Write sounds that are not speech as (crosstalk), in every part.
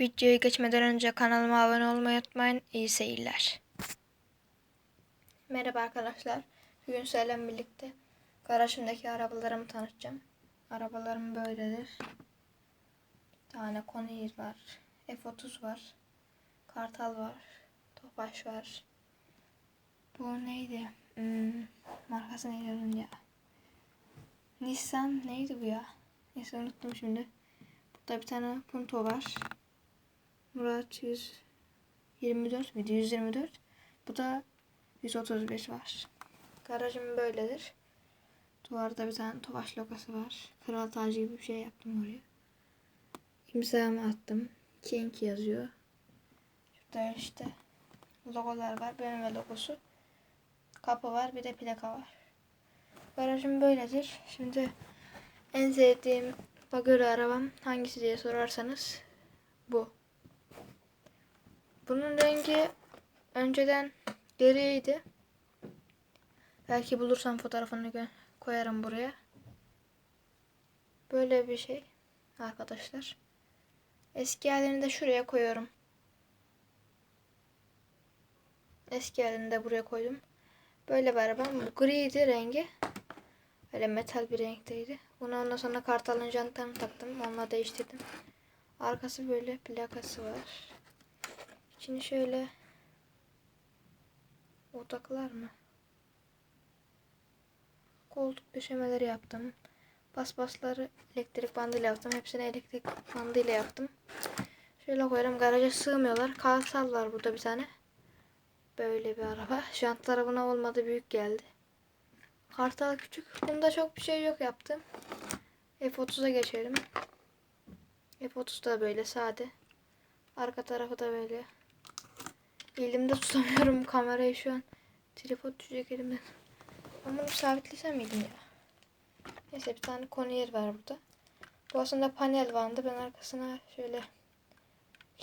Videoya geçmeden önce kanalıma abone olmayı unutmayın. İyi seyirler. Merhaba arkadaşlar. Bugün sizlerle birlikte garajımdaki arabalarımı tanıtacağım. Arabalarım böyledir. Bir tane Coneyr var. F30 var. Kartal var. Tofaş var. Bu neydi? Hmm, markası neydi ya? Nissan neydi bu ya? Neyse unuttum şimdi. Burada bir tane Punto var. Murat 124 miydi? 124. Bu da 135 var. Garajım böyledir. Duvarda bir tane Tofaş lokası var. Kral tacı gibi bir şey yaptım oraya. İmzamı attım. King yazıyor. Şurada işte logolar var. BMW logosu. Kapı var. Bir de plaka var. Garajım böyledir. Şimdi en sevdiğim bagajı arabam hangisi diye sorarsanız bu. Bunun rengi önceden griydi. Belki bulursam fotoğrafını koyarım buraya. Böyle bir şey arkadaşlar. Eski halini de şuraya koyuyorum. Eski halini de buraya koydum. Böyle bir arabam. Bu griydi rengi. Öyle metal bir renkteydi. Bunu ondan sonra kartalın jantlarını taktım. Onunla değiştirdim. Arkası böyle plakası var. İçini şöyle odaklar mı? Koltuk döşemeleri yaptım. Paspasları elektrik bandıyla yaptım. Hepsini elektrik bandıyla yaptım. Şöyle koyarım. Garaja sığmıyorlar. Kartal var burada bir tane. Böyle bir araba. Jantları buna olmadı. Büyük geldi. Kartal küçük. Bunda çok bir şey yok yaptım. F30'a geçelim. F30 da böyle sade. Arka tarafı da böyle. Elimde tutamıyorum kamerayı şu an. Tripod düşecek elimden. Ben bunu sabitlesem miydim ya? Neyse bir tane Coneyr var burada. Bu aslında panel vardı. Ben arkasına şöyle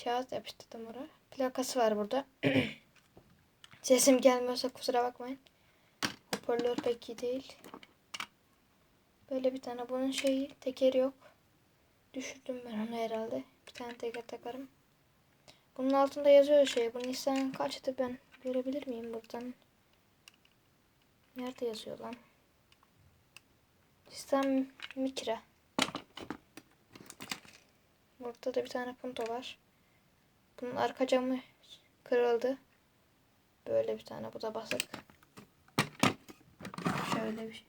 kağıt yapıştırdım oraya. Plakası var burada. (clears throat) Sesim gelmiyorsa kusura bakmayın. Hoparlör pek iyi değil. Böyle bir tane bunun şeyi tekeri yok. Düşürdüm ben onu herhalde. Bir tane teker takarım. Bunun altında yazıyor şey. Bu Nissan kaçtı ben görebilir miyim buradan? Nerede yazıyor lan? Nissan Micra. Burada da bir tane punto var. Bunun arka camı kırıldı. Böyle bir tane. Bu da basık. Şöyle bir şey.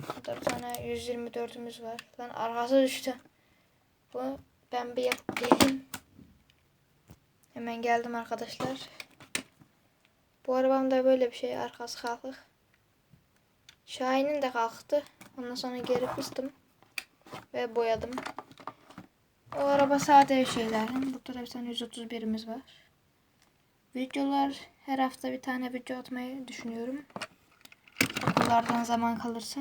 Burada bir tane 124'ümüz var. Lan arkası düştü. Bu ben bir yapayım. Hemen geldim arkadaşlar. Bu arabamda böyle bir şey. Arkası kalkık. Şahin'in de kalktı. Ondan sonra geri fıstım. Ve boyadım. O araba sade şeylerin. Burada da bir tane 131'imiz var. Videolar her hafta bir tane video atmayı düşünüyorum. Okullardan zaman kalırsa.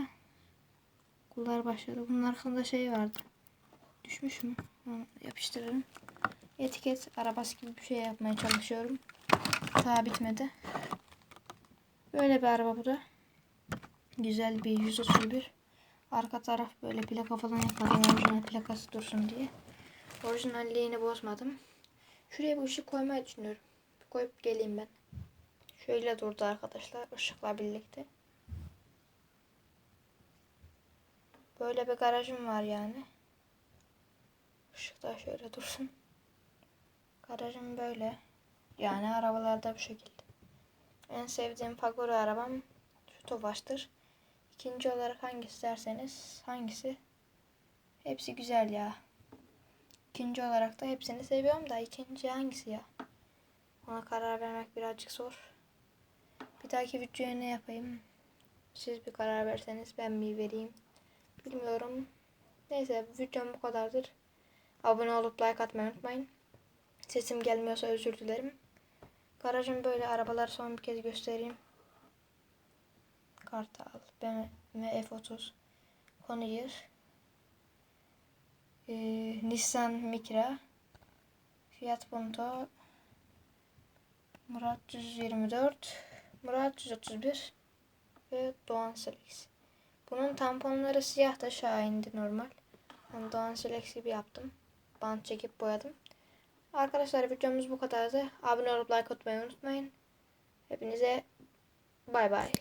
Okullar başladı. Bunun arkasında şey vardı. Düşmüş mü? Onu yapıştırırım. Etiket arabası gibi bir şey yapmaya çalışıyorum. Daha bitmedi. Böyle bir araba bu da. Güzel bir 131. Arka taraf böyle plaka falan yapmadım. Orijinal plakası dursun diye. Orijinalliğini bozmadım. Şuraya bir ışık koymayı düşünüyorum. Bir koyup geleyim ben. Şöyle durdu arkadaşlar ışıkla birlikte. Böyle bir garajım var yani. Işık da şöyle dursun. Garajım böyle. Yani arabalarda bu şekilde. En sevdiğim Pagora arabam şu Tofaş'tır. İkinci olarak hangisi derseniz hangisi? Hepsi güzel ya. İkinci olarak da hepsini seviyorum da ikinci hangisi ya? Ona karar vermek birazcık zor. Bir dahaki videoya ne yapayım? Siz bir karar verseniz ben mi vereyim? Bilmiyorum. Neyse videom bu kadardır. Abone olup like atmayı unutmayın. Sesim gelmiyorsa özür dilerim. Garajım böyle arabaları son bir kez göstereyim. Kartal, BMW F30, Coneyr, ee, Nissan Micra, Fiat Punto, Murat 124, Murat 131 ve Doğan Selex. Bunun tamponları siyah da Şahin'di normal. Ben Doğan Selex gibi yaptım. bant çekip boyadım. Arkadaşlar videomuz bu kadardı. Abone olup like atmayı unutmayın. Hepinize bay bay.